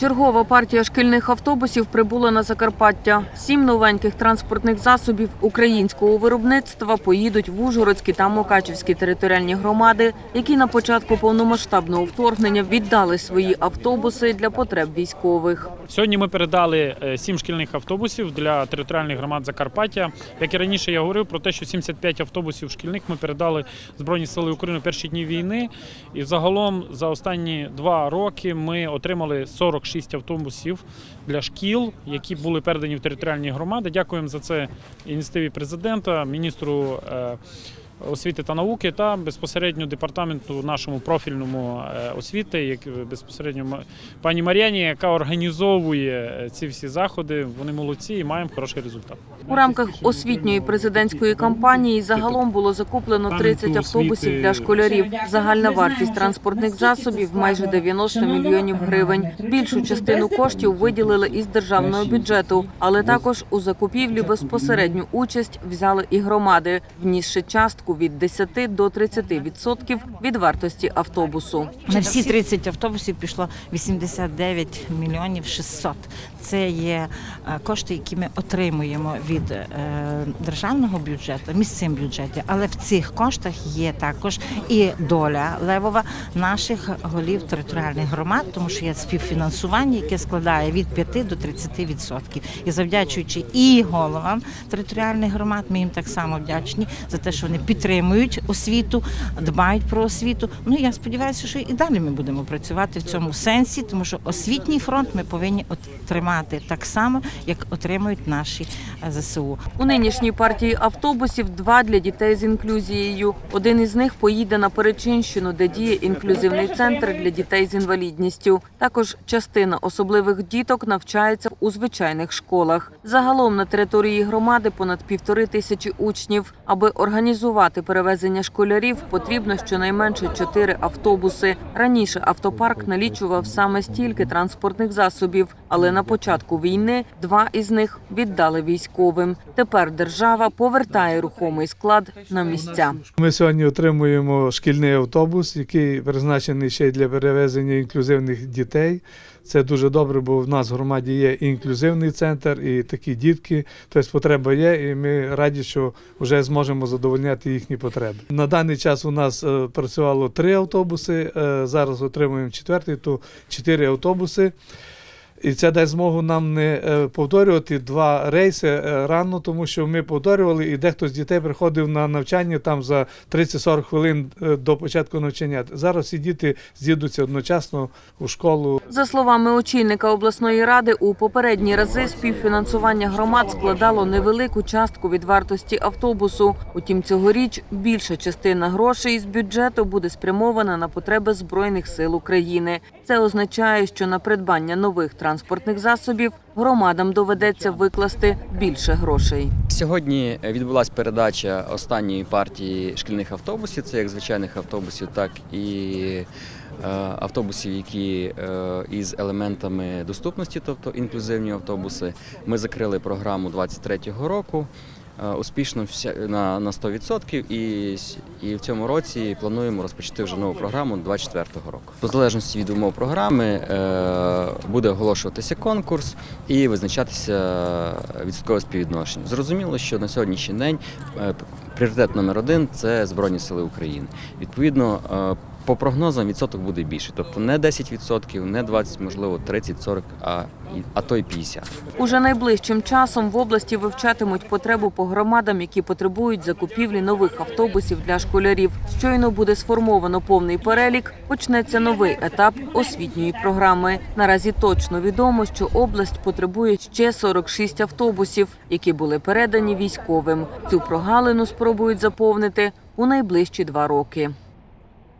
Чергова партія шкільних автобусів прибула на Закарпаття. Сім новеньких транспортних засобів українського виробництва поїдуть в Ужгородські та Мукачівські територіальні громади, які на початку повномасштабного вторгнення віддали свої автобуси для потреб військових. Сьогодні ми передали е, сім шкільних автобусів для територіальних громад Закарпаття. Як і раніше я говорив про те, що 75 автобусів шкільних ми передали Збройні Сили України перші дні війни. І загалом за останні два роки ми отримали 46 автобусів для шкіл, які були передані в територіальні громади. Дякуємо за це ініціативі президента, міністру. Освіти та науки та безпосередньо департаменту нашому профільному е, освіти, як безпосередньо пані Мар'яні, яка організовує е, ці всі заходи. Вони молодці і маємо хороший результат. У рамках освітньої президентської кампанії загалом було закуплено 30 автобусів для школярів. Загальна вартість транспортних засобів майже 90 мільйонів гривень. Більшу частину коштів виділили із державного бюджету, але також у закупівлі безпосередню участь взяли і громади, внісши частку від 10 до 30 відсотків від вартості автобусу. На всі 30 автобусів пішло 89 мільйонів 600. Це є е, кошти, які ми отримуємо від е, державного бюджету, місцевим бюджеті. Але в цих коштах є також і доля левова наших голів територіальних громад, тому що є співфінансування, яке складає від 5 до 30 відсотків. І завдячуючи і головам територіальних громад, ми їм так само вдячні за те, що вони підтримують освіту, дбають про освіту. Ну я сподіваюся, що і далі ми будемо працювати в цьому сенсі, тому що освітній фронт ми повинні отримати так само, як отримують наші е, ЗСУ. У нинішній партії автобусів два для дітей з інклюзією. Один із них поїде на Перечинщину, де діє інклюзивний центр для дітей з інвалідністю. Також частина особливих діток навчається у звичайних школах. Загалом на території громади понад півтори тисячі учнів. Аби організувати перевезення школярів, потрібно щонайменше чотири автобуси. Раніше автопарк налічував саме стільки транспортних засобів, але на початку війни два із них віддали військовим. Тепер держава повертає рухомий склад на місця. Ми сьогодні отримуємо шкільний автобус, який призначений ще й для перевезення інклюзивних дітей. Це дуже добре, бо в нас в громаді є інклюзивний центр, і такі дітки. Тобто потреба є, і ми раді, що вже зможемо задовольняти їхні потреби. На даний час у нас е, працювало три автобуси. е, Зараз отримуємо четвертий, то чотири автобуси. І це дасть змогу нам не е, повторювати два рейси е, рано, тому що ми повторювали, і дехто з дітей приходив на навчання там за 30-40 хвилин е, до початку навчання. Зараз всі діти з'їдуться одночасно у школу. За словами очільника обласної ради, у попередні рази співфінансування громад складало невелику частку від вартості автобусу. Утім, цьогоріч більша частина грошей з бюджету буде спрямована на потреби збройних сил України. Це означає, що на придбання нових транспортних засобів громадам доведеться викласти більше грошей. Сьогодні відбулася передача останньої партії шкільних автобусів, це як звичайних автобусів, так і е, автобусів, які е, із елементами доступності, тобто інклюзивні автобуси. Ми закрили програму 23-го року. Е, Успішно на, на 100% і, і в цьому році плануємо розпочати вже нову програму 24-го року. В залежності від умов програми е, буде оголошуватися конкурс і визначатися відсоткове співвідношення. Зрозуміло, що на сьогоднішній день е, пріоритет номер один це Збройні Сили України. Відповідно, по прогнозам відсоток буде більше, тобто не 10%, не 20%, можливо, 30-40%, а, а то й 50%. Уже найближчим часом в області вивчатимуть потребу по громадам, які потребують закупівлі нових автобусів для школярів. Щойно буде сформовано повний перелік. Почнеться новий етап освітньої програми. Наразі точно відомо, що область потребує ще 46 автобусів, які були передані військовим. Цю прогалину спробують заповнити у найближчі два роки.